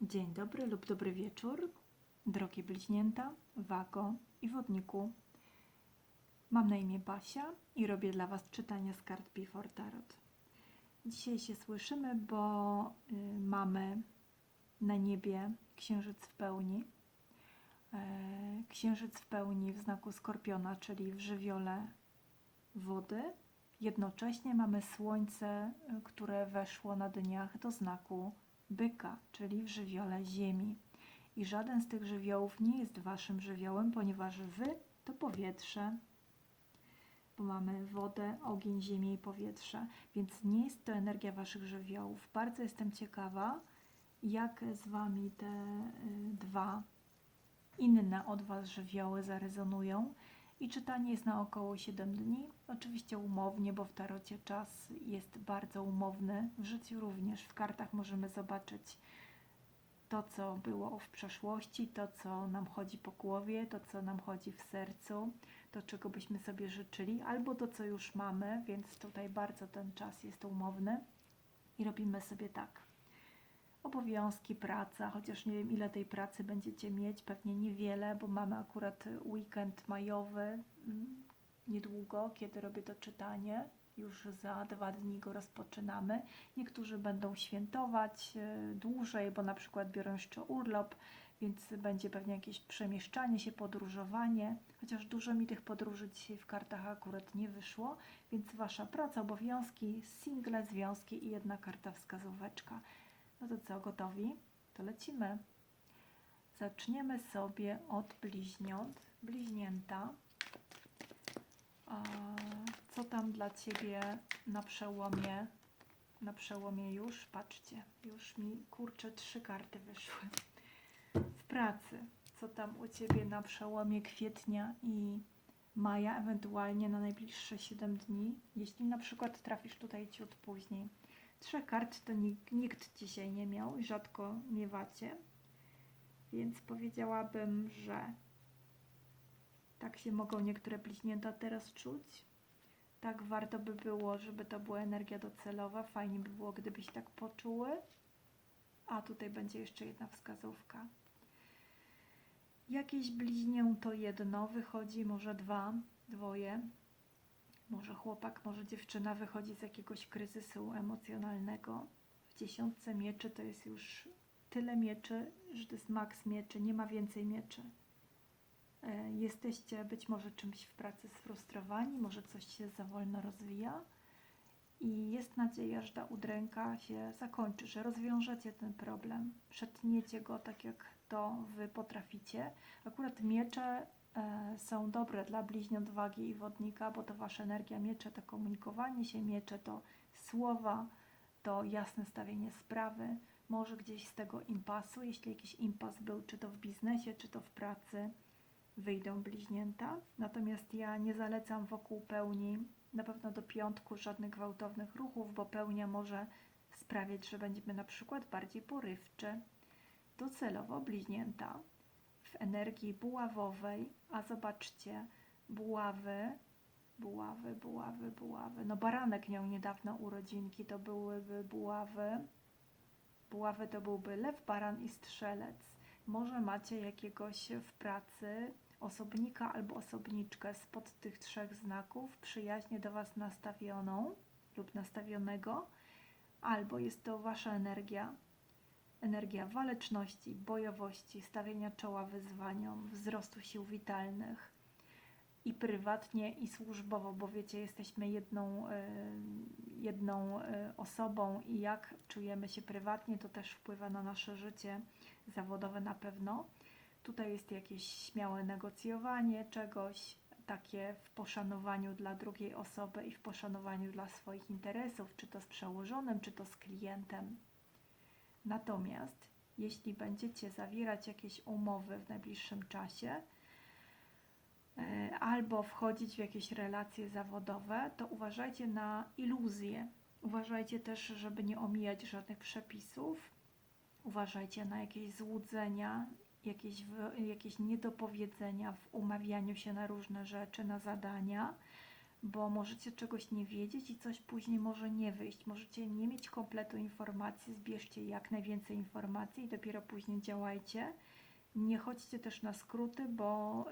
Dzień dobry lub dobry wieczór, drogie bliźnięta, wago i wodniku. Mam na imię Basia i robię dla Was czytania z kart Before Tarot. Dzisiaj się słyszymy, bo y, mamy na niebie księżyc w pełni. E, księżyc w pełni w znaku skorpiona, czyli w żywiole wody. Jednocześnie mamy słońce, które weszło na dniach do znaku byka, czyli w żywiole ziemi. I żaden z tych żywiołów nie jest waszym żywiołem, ponieważ wy to powietrze, bo mamy wodę, ogień, ziemię i powietrze, więc nie jest to energia waszych żywiołów. Bardzo jestem ciekawa, jak z wami te y, dwa inne od was żywioły zarezonują. I czytanie jest na około 7 dni. Oczywiście umownie, bo w tarocie czas jest bardzo umowny. W życiu również. W kartach możemy zobaczyć to, co było w przeszłości, to, co nam chodzi po głowie, to, co nam chodzi w sercu, to, czego byśmy sobie życzyli, albo to, co już mamy, więc tutaj bardzo ten czas jest umowny. I robimy sobie tak obowiązki, praca, chociaż nie wiem ile tej pracy będziecie mieć, pewnie niewiele, bo mamy akurat weekend majowy mm, niedługo, kiedy robię to czytanie. Już za dwa dni go rozpoczynamy. Niektórzy będą świętować e, dłużej, bo na przykład biorą jeszcze urlop, więc będzie pewnie jakieś przemieszczanie się, podróżowanie. Chociaż dużo mi tych podróży dzisiaj w kartach akurat nie wyszło, więc wasza praca, obowiązki, single, związki i jedna karta wskazóweczka. No to co, gotowi? To lecimy. Zaczniemy sobie od bliźniąt. Bliźnięta. Co tam dla Ciebie na przełomie? Na przełomie już, patrzcie, już mi kurczę trzy karty wyszły. W pracy. Co tam u Ciebie na przełomie kwietnia i maja, ewentualnie na najbliższe 7 dni? Jeśli na przykład trafisz tutaj ciut później. Trzech kart to nikt, nikt dzisiaj nie miał rzadko miewacie. Więc powiedziałabym, że tak się mogą niektóre bliźnięta teraz czuć. Tak warto by było, żeby to była energia docelowa. Fajnie by było, gdybyś tak poczuły. A tutaj będzie jeszcze jedna wskazówka. Jakieś bliźnięto jedno wychodzi, może dwa, dwoje. Może chłopak, może dziewczyna wychodzi z jakiegoś kryzysu emocjonalnego. W dziesiątce mieczy to jest już tyle mieczy, że to jest maks mieczy, nie ma więcej mieczy. E, Jesteście być może czymś w pracy sfrustrowani, może coś się za wolno rozwija i jest nadzieja, że ta udręka się zakończy, że rozwiążecie ten problem, przetniecie go tak jak to wy potraficie. Akurat miecze są dobre dla bliźniąt wagi i wodnika, bo to wasza energia miecze to komunikowanie się, miecze to słowa, to jasne stawienie sprawy. Może gdzieś z tego impasu, jeśli jakiś impas był, czy to w biznesie, czy to w pracy, wyjdą bliźnięta. Natomiast ja nie zalecam wokół pełni, na pewno do piątku, żadnych gwałtownych ruchów, bo pełnia może sprawiać, że będziemy na przykład bardziej porywczy. Docelowo bliźnięta w energii buławowej, a zobaczcie, buławy, buławy, buławy, buławy. No baranek miał niedawno urodzinki, to byłyby buławy. Buławy to byłby lew, baran i strzelec. Może macie jakiegoś w pracy osobnika albo osobniczkę spod tych trzech znaków, przyjaźnie do Was nastawioną lub nastawionego, albo jest to Wasza energia, energia waleczności, bojowości, stawienia czoła wyzwaniom, wzrostu sił witalnych i prywatnie, i służbowo, bo wiecie, jesteśmy jedną, e, jedną e, osobą i jak czujemy się prywatnie, to też wpływa na nasze życie zawodowe na pewno. Tutaj jest jakieś śmiałe negocjowanie czegoś, takie w poszanowaniu dla drugiej osoby i w poszanowaniu dla swoich interesów, czy to z przełożonym, czy to z klientem. Natomiast jeśli będziecie zawierać jakieś umowy w najbliższym czasie, e, albo wchodzić w jakieś relacje zawodowe, to uważajcie na iluzje. Uważajcie też, żeby nie omijać żadnych przepisów. Uważajcie na jakieś złudzenia, jakieś, jakieś niedopowiedzenia w umawianiu się na różne rzeczy, na zadania. Bo możecie czegoś nie wiedzieć i coś później może nie wyjść. Możecie nie mieć kompletu informacji, zbierzcie jak najwięcej informacji i dopiero później działajcie. Nie chodźcie też na skróty, bo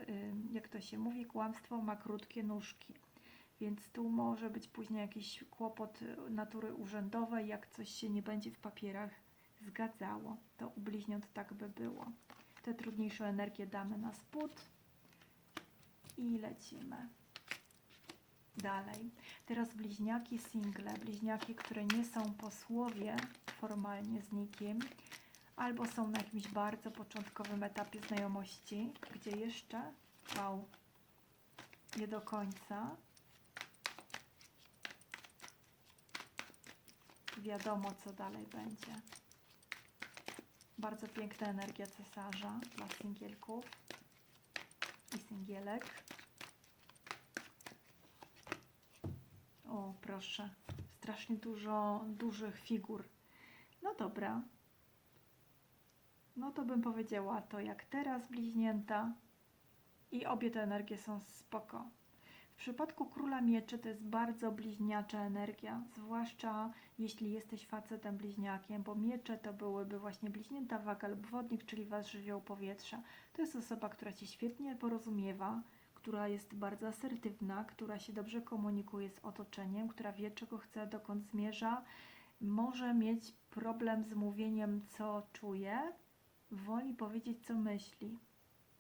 jak to się mówi, kłamstwo ma krótkie nóżki. Więc tu może być później jakiś kłopot y, natury urzędowej, jak coś się nie będzie w papierach zgadzało. To u bliźniąt tak by było. Te trudniejsze energie damy na spód i lecimy. Dalej. Teraz bliźniaki single, bliźniaki, które nie są posłowie formalnie z nikim, albo są na jakimś bardzo początkowym etapie znajomości, gdzie jeszcze, wow, nie do końca wiadomo, co dalej będzie. Bardzo piękna energia cesarza dla singielków i singielek. O, proszę. Strasznie dużo dużych figur. No dobra. No to bym powiedziała to jak teraz bliźnięta. I obie te energie są spoko. W przypadku króla mieczy to jest bardzo bliźniacza energia, zwłaszcza jeśli jesteś facetem bliźniakiem, bo miecze to byłyby właśnie bliźnięta waga lub wodnik, czyli wasz żywioł powietrza. To jest osoba, która się świetnie porozumiewa, która jest bardzo asertywna, która się dobrze komunikuje z otoczeniem, która wie czego chce, dokąd zmierza, może mieć problem z mówieniem co czuje, woli powiedzieć co myśli.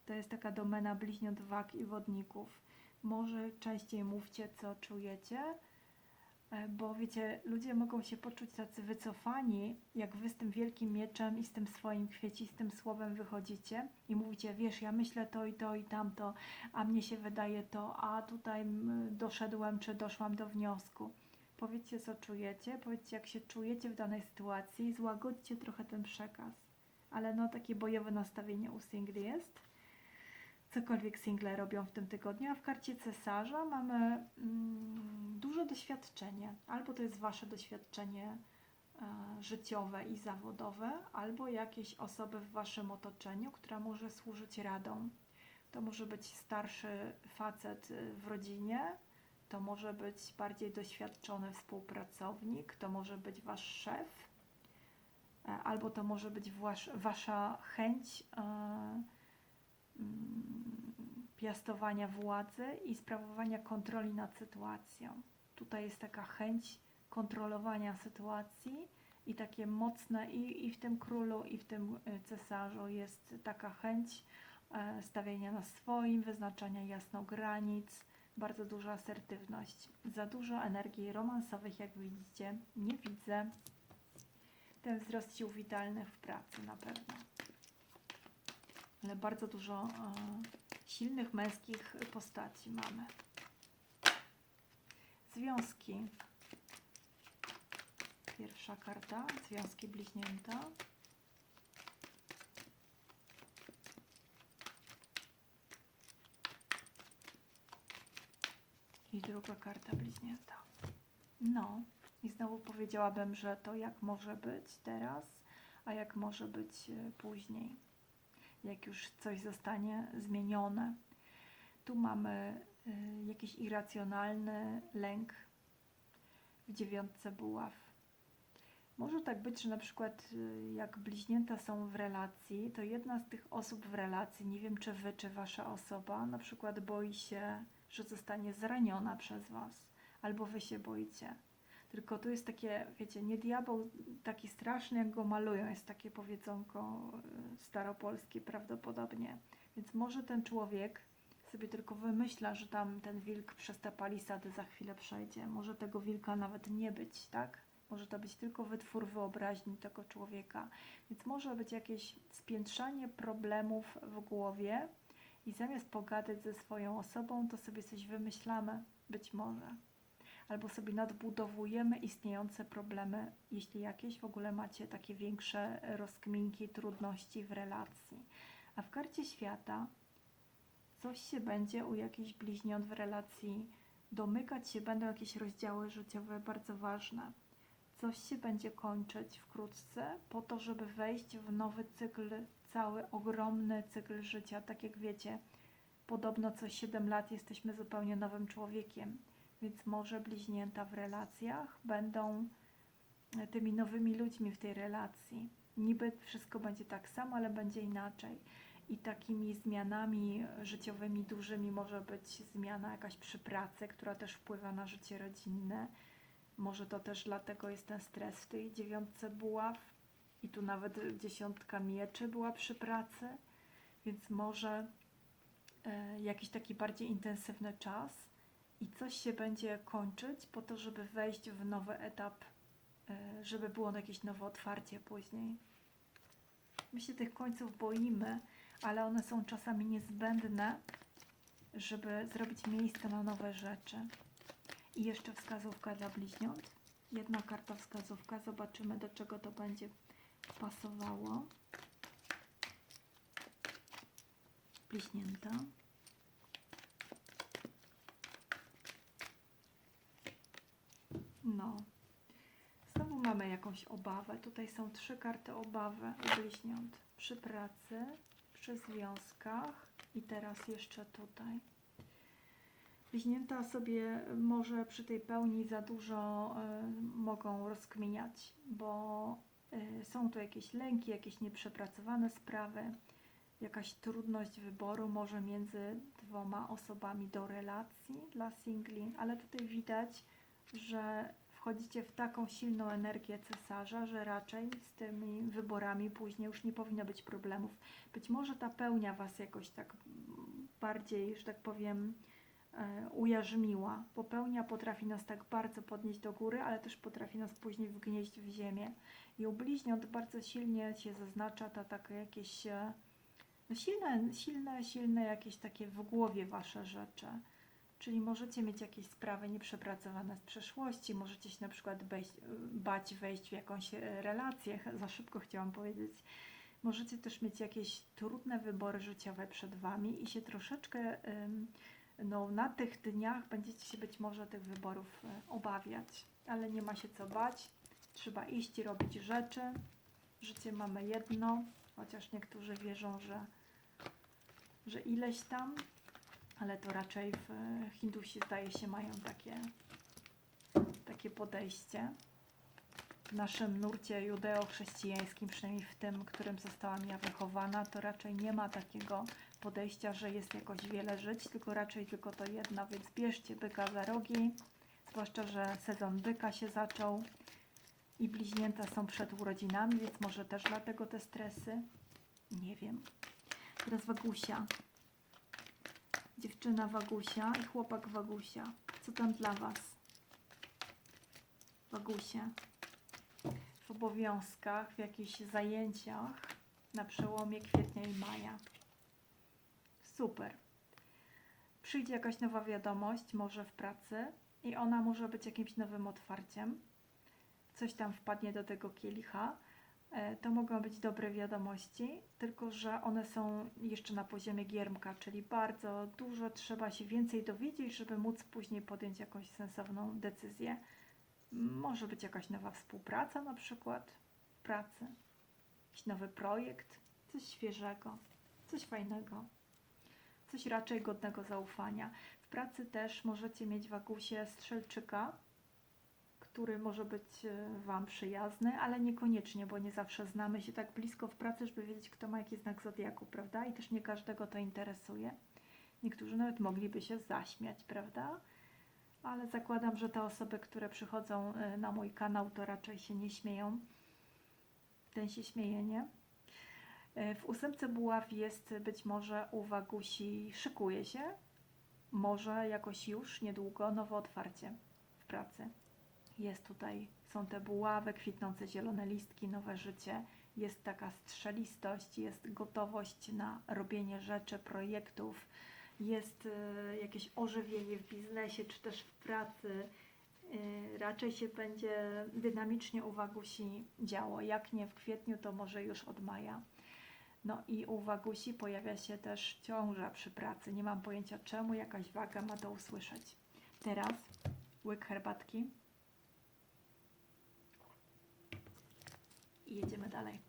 To jest taka domena bliźniąt wag i wodników może częściej mówcie, co czujecie, bo wiecie, ludzie mogą się poczuć tacy wycofani, jak wy z tym wielkim mieczem i z tym swoim kwiecistym słowem wychodzicie i mówicie, wiesz, ja myślę to i to i tamto, a mnie się wydaje to, a tutaj doszedłem czy doszłam do wniosku. Powiedzcie, co czujecie, powiedzcie, jak się czujecie w danej sytuacji, złagodźcie trochę ten przekaz. Ale no, takie bojowe nastawienie u singli jest cokolwiek single robią w tym tygodniu, a w karcie cesarza mamy mm, duże doświadczenie. Albo to jest wasze doświadczenie e, życiowe i zawodowe, albo jakieś osoby w waszym otoczeniu, która może służyć radą. To może być starszy facet y, w rodzinie, to może być bardziej doświadczony współpracownik, to może być wasz szef, e, albo to może być wasz, wasza chęć. Piastowania władzy i sprawowania kontroli nad sytuacją. Tutaj jest taka chęć kontrolowania sytuacji i takie mocne i, i w tym królu, i w tym y, cesarzu jest taka chęć e, stawiania na swoim, wyznaczania jasno granic, bardzo duża asertywność. Za dużo energii romansowych, jak widzicie, nie widzę. Ten wzrost sił witalnych w pracy na pewno ale bardzo dużo e, silnych męskich postaci mamy. Związki. Pierwsza karta, związki bliźnięta. I druga karta bliźnięta. No, i znowu powiedziałabym, że to jak może być teraz, a jak może być e, później jak już coś zostanie zmienione. Tu mamy y, jakiś irracjonalny lęk w dziewiątce buław. Może tak być, że na przykład y, jak bliźnięta są w relacji, to jedna z tych osób w relacji, nie wiem czy wy, czy wasza osoba, na przykład boi się, że zostanie zraniona przez was, albo wy się boicie. Tylko tu jest takie, wiecie, nie diabeł taki straszny, jak go malują, jest takie powiedzonko y, staropolskie prawdopodobnie. Więc może ten człowiek sobie tylko wymyśla, że tam ten wilk przez te palisady za chwilę przejdzie. Może tego wilka nawet nie być, tak? Może to być tylko wytwór wyobraźni tego człowieka. Więc może być jakieś spiętrzanie problemów w głowie i zamiast pogadać ze swoją osobą, to sobie coś wymyślamy, być może albo sobie nadbudowujemy istniejące problemy, jeśli jakieś w ogóle macie takie większe rozkminki, trudności w relacji. A w karcie świata coś się będzie u jakichś bliźniąt w relacji domykać się, będą jakieś rozdziały życiowe bardzo ważne. Coś się będzie kończyć wkrótce po to, żeby wejść w nowy cykl, cały ogromny cykl życia. Tak jak wiecie, podobno co 7 lat jesteśmy zupełnie nowym człowiekiem Więc może bliźnięta w relacjach będą tymi nowymi ludźmi w tej relacji. Niby wszystko będzie tak samo, ale będzie inaczej. I takimi zmianami życiowymi dużymi może być zmiana jakaś przy pracy, która też wpływa na życie rodzinne. Może to też dlatego jest ten stres w tej dziewiątce buław. I tu nawet dziesiątka mieczy była przy pracy. Więc może e, jakiś taki bardziej intensywny czas i coś się będzie kończyć po to, żeby wejść w nowy etap, e, żeby było jakieś nowe otwarcie później. My się tych końców boimy, ale one są czasami niezbędne, żeby zrobić miejsce na nowe rzeczy. I jeszcze wskazówka dla bliźniąt. Jedna karta wskazówka. Zobaczymy, do czego to będzie pasowało. Bliźnięta. No. Znowu mamy jakąś obawę. Tutaj są trzy karty obawy bliźniąt. Przy pracy, przy związkach i teraz jeszcze tutaj. Bliźnięta sobie może przy tej pełni za dużo y, mogą rozkminiać, bo y, są tu jakieś lęki, jakieś nieprzepracowane sprawy, jakaś trudność wyboru może między dwoma osobami do relacji dla singli, ale tutaj widać, że wchodzicie w taką silną energię cesarza, że raczej z tymi wyborami później już nie powinno być problemów. Być może ta pełnia Was jakoś tak bardziej, że tak powiem, e, ujarzmiła, bo pełnia potrafi nas tak bardzo podnieść do góry, ale też potrafi nas później wgnieść w ziemię. I u bliźniąt bardzo silnie się zaznacza ta takie jakieś e, no silne, silne, silne jakieś takie w głowie Wasze rzeczy. Czyli możecie mieć jakieś sprawy nieprzepracowane z przeszłości, możecie się na przykład bejść, bać wejść w jakąś e, relację, za szybko chciałam powiedzieć. Możecie też mieć jakieś trudne wybory życiowe przed Wami i się troszeczkę no, na tych dniach będziecie się być może tych wyborów e, obawiać, ale nie ma się co bać. Trzeba iść i robić rzeczy. Życie mamy jedno, chociaż niektórzy wierzą, że, że ileś tam, ale to raczej w e, Hindusi zdaje się mają takie, takie podejście. W naszym nurcie judeo-chrześcijańskim, przynajmniej w tym, którym zostałam ja wychowana, to raczej nie ma takiego podejścia, że jest jakoś wiele żyć, tylko raczej tylko to jedno, więc bierzcie byka za rogi, zwłaszcza, że sezon byka się zaczął i bliźnięta są przed urodzinami, więc może też dlatego te stresy. Nie wiem. Teraz Wagusia. Dziewczyna Wagusia i chłopak Wagusia. Co tam dla Was? Wagusie. W obowiązkach, w jakichś zajęciach na przełomie kwietnia i maja. Super. Przyjdzie jakaś nowa wiadomość, może w pracy, i ona może być jakimś nowym otwarciem. Coś tam wpadnie do tego kielicha. E, To mogą być dobre wiadomości, tylko że one są jeszcze na poziomie giermka, czyli bardzo dużo trzeba się więcej dowiedzieć, żeby móc później podjąć jakąś sensowną decyzję. Może być jakaś nowa współpraca na przykład w pracy, jakiś nowy projekt, coś świeżego, coś fajnego, coś raczej godnego zaufania. W pracy też możecie mieć w Agusie strzelczyka, który może być e, Wam przyjazny, ale niekoniecznie, bo nie zawsze znamy się tak blisko w pracy, żeby wiedzieć, kto ma jaki znak zodiaku, prawda? I też nie każdego to interesuje. Niektórzy nawet mogliby się zaśmiać, prawda? Ale zakładam, że te osoby, które przychodzą e, na mój kanał, to raczej się nie śmieją. Ten się śmieje, nie? E, W ósemce buław jest być może u Wagusi, szykuje się, może jakoś już niedługo nowe otwarcie w pracy. Jest tutaj, są te buławy, kwitnące zielone listki, nowe życie. Jest taka strzelistość, jest gotowość na robienie rzeczy, projektów, jest y, jakieś ożywienie w biznesie czy też w pracy. Y, raczej się będzie dynamicznie u Wagusi działo. Jak nie w kwietniu, to może już od maja. No i u Wagusi pojawia się też ciąża przy pracy. Nie mam pojęcia czemu, jakaś waga ma to usłyszeć. Teraz łyk herbatki. I jedziemy dalej.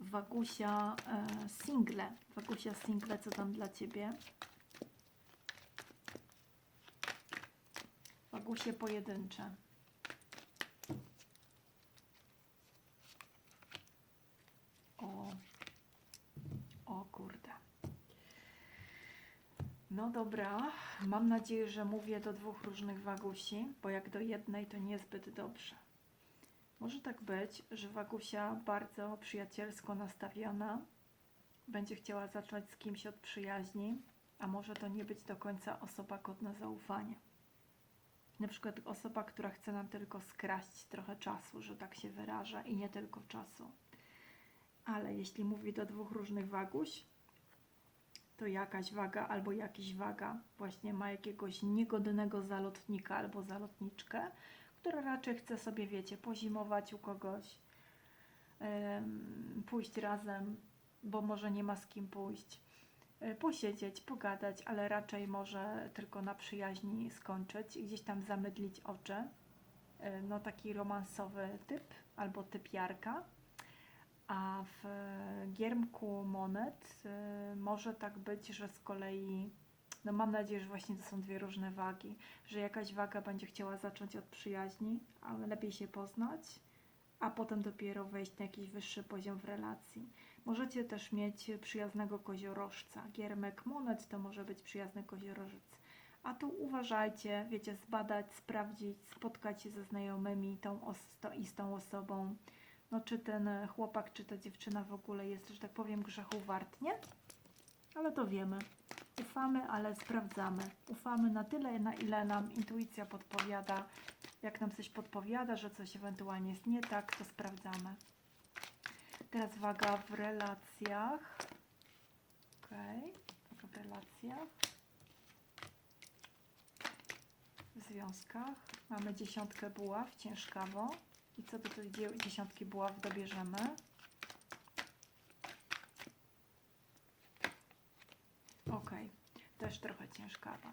Wagusia e, single. Wagusia single, co tam dla Ciebie? Wagusie pojedyncze. O, o kurde. No dobra, mam nadzieję, że mówię do dwóch różnych wagusi, bo jak do jednej to niezbyt dobrze. Może tak być, że wagusia bardzo przyjacielsko nastawiona będzie chciała zacząć z kimś od przyjaźni, a może to nie być do końca osoba godna zaufania. Na przykład osoba, która chce nam tylko skraść trochę czasu, że tak się wyraża, i nie tylko czasu. Ale jeśli mówi do dwóch różnych waguś, to jakaś waga albo jakiś waga właśnie ma jakiegoś niegodnego zalotnika albo zalotniczkę, która raczej chce sobie, wiecie, pozimować u kogoś, pójść razem, bo może nie ma z kim pójść, e, posiedzieć, pogadać, ale raczej może tylko na przyjaźni skończyć i gdzieś tam zamydlić oczy. E, No taki romansowy typ albo typiarka. A w e, giermku monet e, może tak być, że z kolei, no mam nadzieję, że właśnie to są dwie różne wagi, że jakaś waga będzie chciała zacząć od przyjaźni, ale lepiej się poznać, a potem dopiero wejść na jakiś wyższy poziom w relacji. Możecie też mieć przyjaznego koziorożca. Giermek monet to może być przyjazny koziorożec. A tu uważajcie, wiecie, zbadać, sprawdzić, spotkać się ze znajomymi tą i z tą osobą no czy ten e, chłopak, czy ta dziewczyna w ogóle jest, że tak powiem, grzechu wart, nie? Ale to wiemy. Ufamy, ale sprawdzamy. Ufamy na tyle, na ile nam intuicja podpowiada. Jak nam coś podpowiada, że coś ewentualnie jest nie tak, to sprawdzamy. Teraz waga w relacjach. Okej, okay. w relacjach. W związkach mamy dziesiątkę buław, ciężkawo. I co do tej dzie- dziesiątki buław dobierzemy? Ok, też trochę ciężkawa.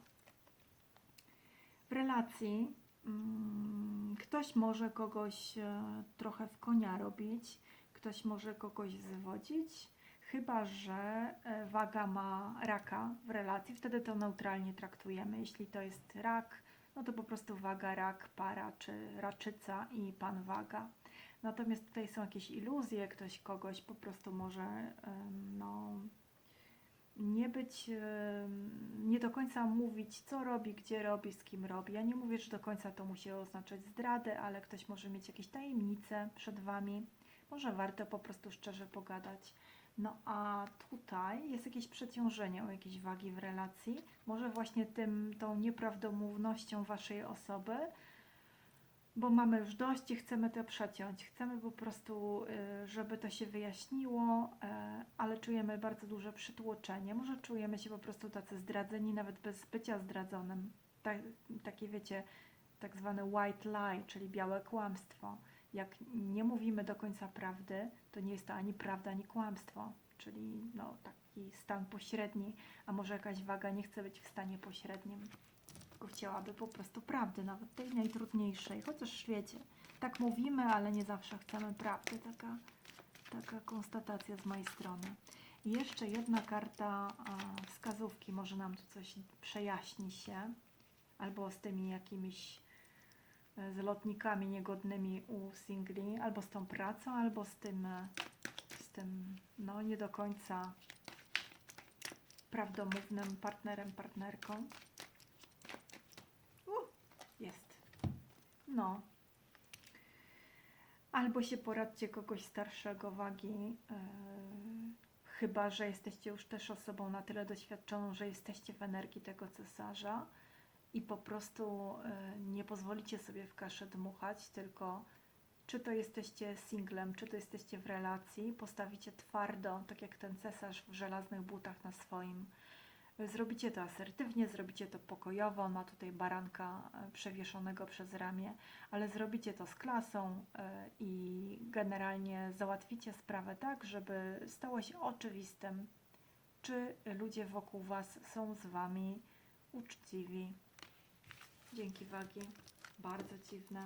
W relacji mm, ktoś może kogoś e, trochę w konia robić, ktoś może kogoś zwodzić, chyba że e, waga ma raka w relacji, wtedy to neutralnie traktujemy. Jeśli to jest rak, no to po prostu waga, rak, para czy raczyca i pan waga. Natomiast tutaj są jakieś iluzje, ktoś kogoś po prostu może no, nie być, nie do końca mówić, co robi, gdzie robi, z kim robi. Ja nie mówię, że do końca to musi oznaczać zdradę, ale ktoś może mieć jakieś tajemnice przed Wami. Może warto po prostu szczerze pogadać. No a tutaj jest jakieś przeciążenie o jakieś wagi w relacji. Może właśnie tym, tą nieprawdomównością Waszej osoby, bo mamy już dość i chcemy to przeciąć. Chcemy po prostu, y, żeby to się wyjaśniło, e, ale czujemy bardzo duże przytłoczenie. Może czujemy się po prostu tacy zdradzeni, nawet bez bycia zdradzonym. Tak, takie wiecie, tak zwane white lie, czyli białe kłamstwo. Jak nie mówimy do końca prawdy, to nie jest to ani prawda, ani kłamstwo, czyli no, taki stan pośredni, a może jakaś waga nie chce być w stanie pośrednim, tylko chciałaby po prostu prawdy, nawet tej najtrudniejszej, chociaż wiecie, tak mówimy, ale nie zawsze chcemy prawdy, taka, taka konstatacja z mojej strony. I jeszcze jedna karta wskazówki, może nam tu coś przejaśni się, albo z tymi jakimiś z lotnikami niegodnymi u singli, albo z tą pracą, albo z tym, e, z tym no nie do końca prawdomównym partnerem, partnerką. Jest. No. Albo się poradźcie kogoś starszego wagi, yy, chyba że jesteście już też osobą na tyle doświadczoną, że jesteście w energii tego cesarza i po prostu y, nie pozwolicie sobie w kaszę dmuchać, tylko czy to jesteście singlem, czy to jesteście w relacji, postawicie twardo, tak jak ten cesarz w żelaznych butach na swoim. Zrobicie to asertywnie, zrobicie to pokojowo, ma tutaj baranka y, przewieszonego przez ramię, ale zrobicie to z klasą y, i generalnie załatwicie sprawę tak, żeby stało się oczywistym, czy ludzie wokół Was są z Wami uczciwi. Dzięki wagi. Bardzo dziwne.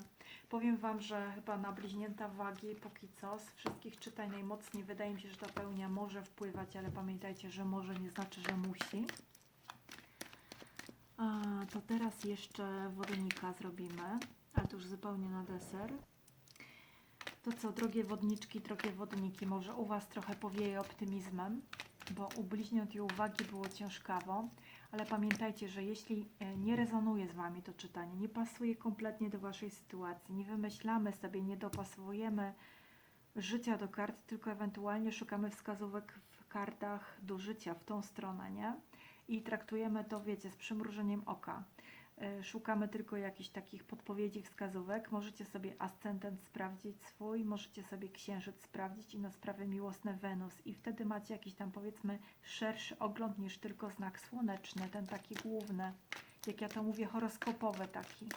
Powiem Wam, że chyba na bliźnięta wagi póki co z wszystkich czytań najmocniej wydaje mi się, że ta pełnia może wpływać, ale pamiętajcie, że może nie znaczy, że musi. A, to teraz jeszcze wodnika zrobimy, ale to już zupełnie na deser. To co, drogie wodniczki, drogie wodniki, może u Was trochę powieje optymizmem, bo u bliźniąt i uwagi było ciężkawo, ale pamiętajcie, że jeśli e, nie rezonuje z Wami to czytanie, nie pasuje kompletnie do Waszej sytuacji, nie wymyślamy sobie, nie dopasowujemy życia do kart, tylko ewentualnie szukamy wskazówek w kartach do życia w tą stronę, nie? I traktujemy to, wiecie, z przymrużeniem oka. E, Szukamy tylko jakichś takich podpowiedzi, wskazówek. Możecie sobie ascendent sprawdzić swój, możecie sobie księżyc sprawdzić i na sprawy miłosne Wenus. I wtedy macie jakiś tam, powiedzmy, szerszy ogląd niż tylko znak słoneczny, ten taki główny, jak ja to mówię, horoskopowy taki.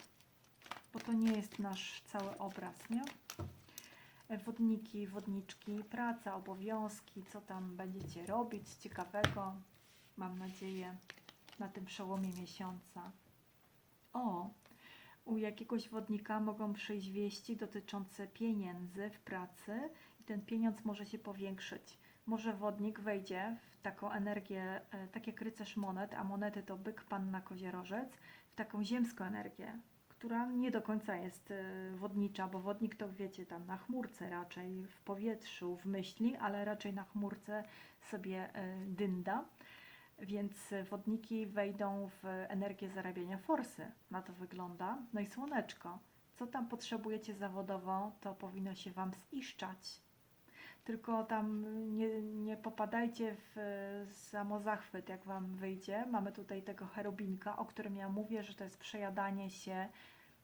Bo to nie jest nasz cały obraz, nie? E, Wodniki, wodniczki, praca, obowiązki, co tam będziecie robić ciekawego, mam nadzieję, na tym przełomie miesiąca. O, u jakiegoś wodnika mogą przyjść wieści dotyczące pieniędzy w pracy i ten pieniądz może się powiększyć. Może wodnik wejdzie w taką energię, e, tak jak rycerz monet, a monety to byk, panna, koziorożec, w taką ziemską energię, która nie do końca jest e, wodnicza, bo wodnik to wiecie tam na chmurce raczej, w powietrzu, w myśli, ale raczej na chmurce sobie e, dynda. Więc wodniki wejdą w energię zarabiania forsy. Na to wygląda. No i słoneczko. Co tam potrzebujecie zawodowo, to powinno się Wam ziszczać. Tylko tam nie, nie popadajcie w e, samozachwyt, jak Wam wyjdzie. Mamy tutaj tego cherubinka, o którym ja mówię, że to jest przejadanie się,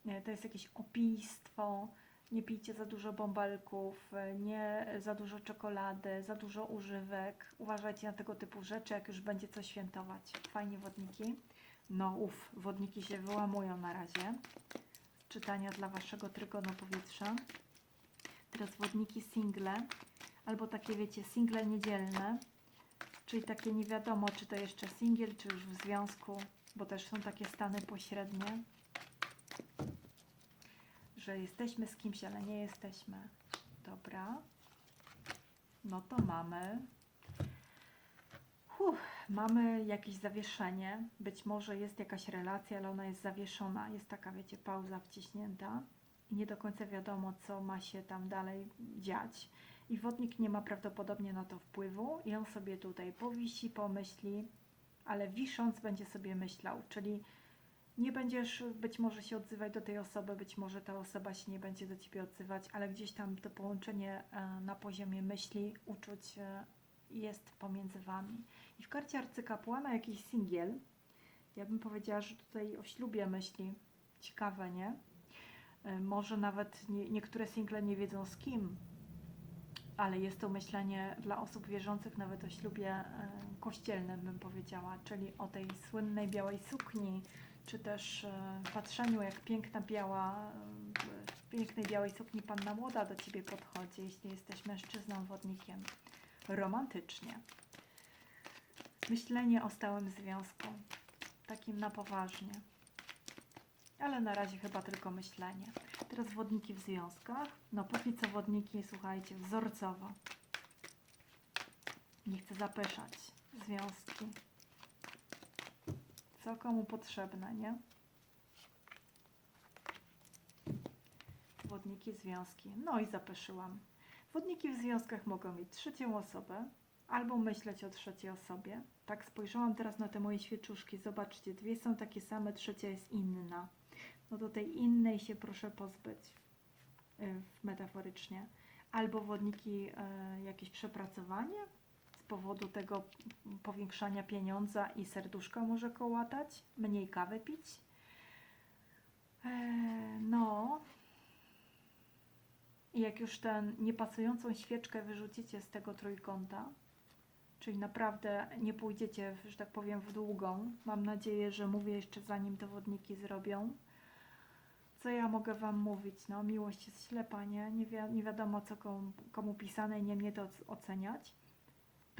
e, to jest jakieś opijstwo. Nie pijcie za dużo bąbelków, nie za dużo czekolady, za dużo używek. Uważajcie na tego typu rzeczy, jak już będzie co świętować. Fajnie wodniki. No uf, wodniki się wyłamują na razie. Czytania dla Waszego trygonu powietrza. Teraz wodniki single, albo takie wiecie, single niedzielne, czyli takie nie wiadomo, czy to jeszcze singiel, czy już w związku, bo też są takie stany pośrednie że jesteśmy z kimś, ale nie jesteśmy. Dobra. No to mamy. Huh, mamy jakieś zawieszenie. Być może jest jakaś relacja, ale ona jest zawieszona. Jest taka, wiecie, pauza wciśnięta i nie do końca wiadomo, co ma się tam dalej dziać. I wodnik nie ma prawdopodobnie na to wpływu i on sobie tutaj powisi, pomyśli, ale wisząc będzie sobie myślał, czyli nie będziesz być może się odzywać do tej osoby, być może ta osoba się nie będzie do ciebie odzywać, ale gdzieś tam to połączenie e, na poziomie myśli, uczuć e, jest pomiędzy wami. I w karcie arcykapłana jakiś singiel, ja bym powiedziała, że tutaj o ślubie myśli. Ciekawe, nie? E, Może nawet nie, niektóre single nie wiedzą z kim, ale jest to myślenie dla osób wierzących nawet o ślubie kościelnym, bym powiedziała, czyli o tej słynnej białej sukni, czy też e, patrzeniu, jak piękna biała, e, w pięknej białej sukni panna młoda do ciebie podchodzi, jeśli jesteś mężczyzną wodnikiem. Romantycznie. Myślenie o stałym związku, takim na poważnie. Ale na razie chyba tylko myślenie. Teraz wodniki w związkach. No póki co wodniki, słuchajcie, wzorcowo. Nie chcę zapeszać. Związki. Co komu potrzebne, nie? Wodniki, związki. No i zapeszyłam. Wodniki w związkach mogą mieć trzecią osobę albo myśleć o trzeciej osobie. Tak spojrzałam teraz na te moje świeczuszki. Zobaczcie, dwie są takie same, trzecia jest inna. No do tej innej się proszę pozbyć y, metaforycznie. Albo wodniki y, jakieś przepracowanie powodu tego powiększania pieniądza i serduszka może kołatać, mniej kawy pić. E, no. I jak już tę niepasującą świeczkę wyrzucicie z tego trójkąta, czyli naprawdę nie pójdziecie, że tak powiem, w długą, mam nadzieję, że mówię jeszcze zanim to wodniki zrobią, co ja mogę Wam mówić? No, miłość jest ślepa, nie? Nie, wi nie wiadomo, co komu, komu pisane nie mnie to oc- oceniać.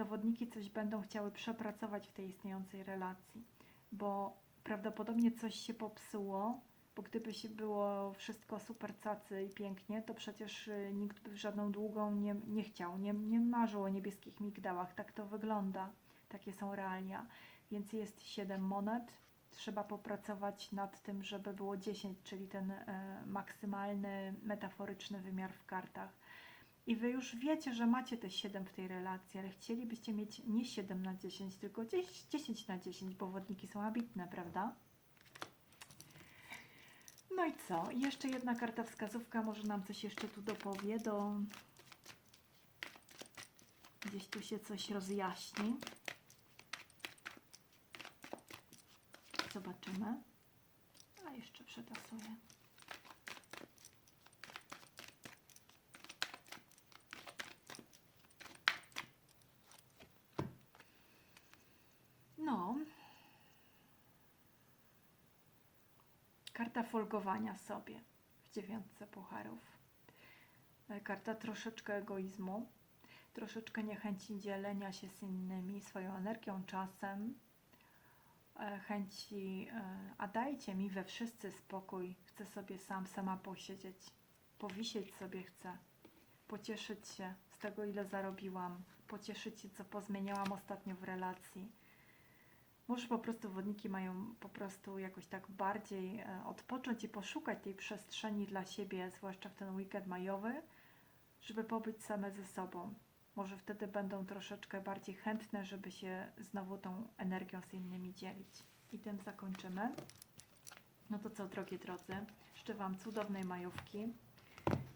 Dowodniki coś będą chciały przepracować w tej istniejącej relacji, bo prawdopodobnie coś się popsuło, Bo gdyby się było wszystko super cacy i pięknie, to przecież y, nikt by żadną długą nie, nie chciał, nie, nie marzył o niebieskich migdałach. Tak to wygląda. Takie są realia. Więc jest 7 monet. Trzeba popracować nad tym, żeby było 10, czyli ten e, maksymalny metaforyczny wymiar w kartach. I wy już wiecie, że macie te 7 w tej relacji, ale chcielibyście mieć nie 7 na 10, tylko 10, 10 na 10, bo wodniki są ambitne, prawda? No i co? Jeszcze jedna karta wskazówka, może nam coś jeszcze tu dopowie, do... Gdzieś tu się coś rozjaśni. Zobaczymy. A jeszcze przetasuję. No. Karta folgowania sobie w dziewiątce pucharów. E, Karta troszeczkę egoizmu, troszeczkę niechęci dzielenia się z innymi swoją energią, czasem, e, chęci, e, a dajcie mi we wszyscy spokój, chcę sobie sam, sama posiedzieć, powisieć sobie chcę, pocieszyć się z tego, ile zarobiłam, pocieszyć się, co pozmieniałam ostatnio w relacji. Może po prostu wodniki mają po prostu jakoś tak bardziej e, odpocząć i poszukać tej przestrzeni dla siebie, zwłaszcza w ten weekend majowy, żeby pobyć same ze sobą. Może wtedy będą troszeczkę bardziej chętne, żeby się znowu tą energią z innymi dzielić. I tym zakończymy. No to co, drogie drodzy, życzę Wam cudownej majówki.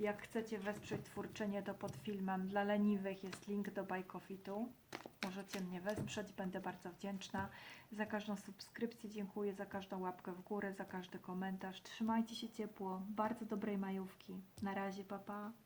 Jak chcecie wesprzeć twórczynię, to pod filmem dla leniwych jest link do Coffee'tu. Możecie mnie wesprzeć, będę bardzo wdzięczna. Za każdą subskrypcję dziękuję, za każdą łapkę w górę, za każdy komentarz. Trzymajcie się ciepło, bardzo dobrej majówki. Na razie, papa. Pa.